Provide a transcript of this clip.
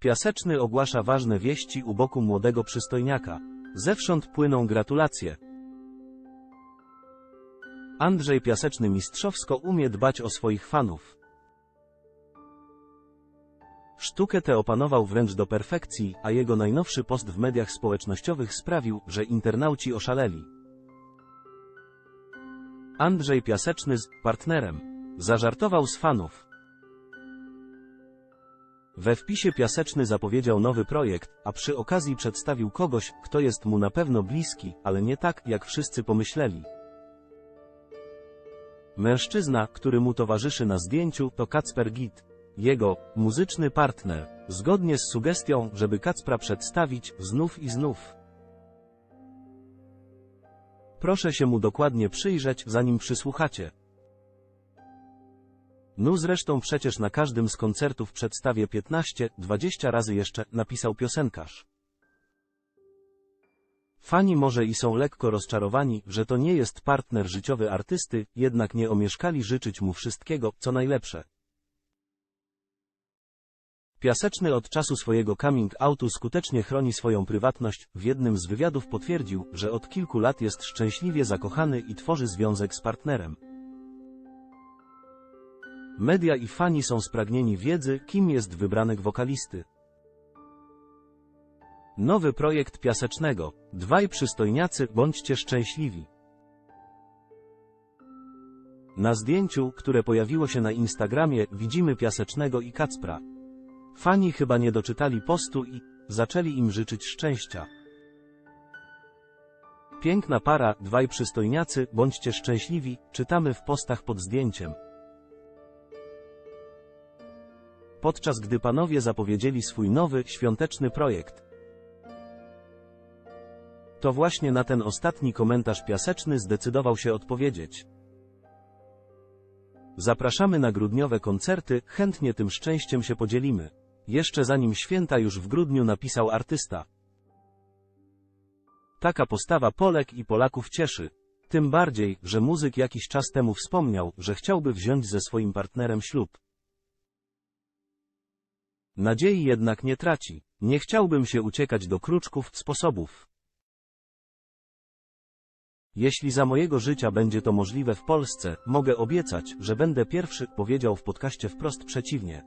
Piaseczny ogłasza ważne wieści u boku młodego przystojniaka. Zewsząd płyną gratulacje. Andrzej Piaseczny mistrzowsko umie dbać o swoich fanów. Sztukę tę opanował wręcz do perfekcji, a jego najnowszy post w mediach społecznościowych sprawił, że internauci oszaleli. Andrzej Piaseczny z partnerem zażartował z fanów. We wpisie Piaseczny zapowiedział nowy projekt, a przy okazji przedstawił kogoś, kto jest mu na pewno bliski, ale nie tak, jak wszyscy pomyśleli. Mężczyzna, który mu towarzyszy na zdjęciu, to Kacper Git. Jego, muzyczny partner, zgodnie z sugestią, żeby Kacpra przedstawić, znów i znów. Proszę się mu dokładnie przyjrzeć, zanim przysłuchacie. No zresztą przecież na każdym z koncertów przedstawię 15-20 razy jeszcze, napisał piosenkarz. Fani może i są lekko rozczarowani, że to nie jest partner życiowy artysty, jednak nie omieszkali życzyć mu wszystkiego, co najlepsze. Piaseczny od czasu swojego coming outu skutecznie chroni swoją prywatność. W jednym z wywiadów potwierdził, że od kilku lat jest szczęśliwie zakochany i tworzy związek z partnerem. Media i fani są spragnieni wiedzy, kim jest wybranek wokalisty. Nowy projekt Piasecznego. Dwaj przystojniacy, bądźcie szczęśliwi. Na zdjęciu, które pojawiło się na Instagramie, widzimy Piasecznego i Kacpra. Fani chyba nie doczytali postu i zaczęli im życzyć szczęścia. Piękna para, dwaj przystojniacy, bądźcie szczęśliwi, czytamy w postach pod zdjęciem. Podczas gdy panowie zapowiedzieli swój nowy, świąteczny projekt. To właśnie na ten ostatni komentarz piaseczny zdecydował się odpowiedzieć. Zapraszamy na grudniowe koncerty, chętnie tym szczęściem się podzielimy. Jeszcze zanim święta już w grudniu napisał artysta. Taka postawa Polek i Polaków cieszy. Tym bardziej, że muzyk jakiś czas temu wspomniał, że chciałby wziąć ze swoim partnerem ślub. Nadziei jednak nie traci. Nie chciałbym się uciekać do kruczków, sposobów. Jeśli za mojego życia będzie to możliwe w Polsce, mogę obiecać, że będę pierwszy, powiedział w podcaście wprost przeciwnie.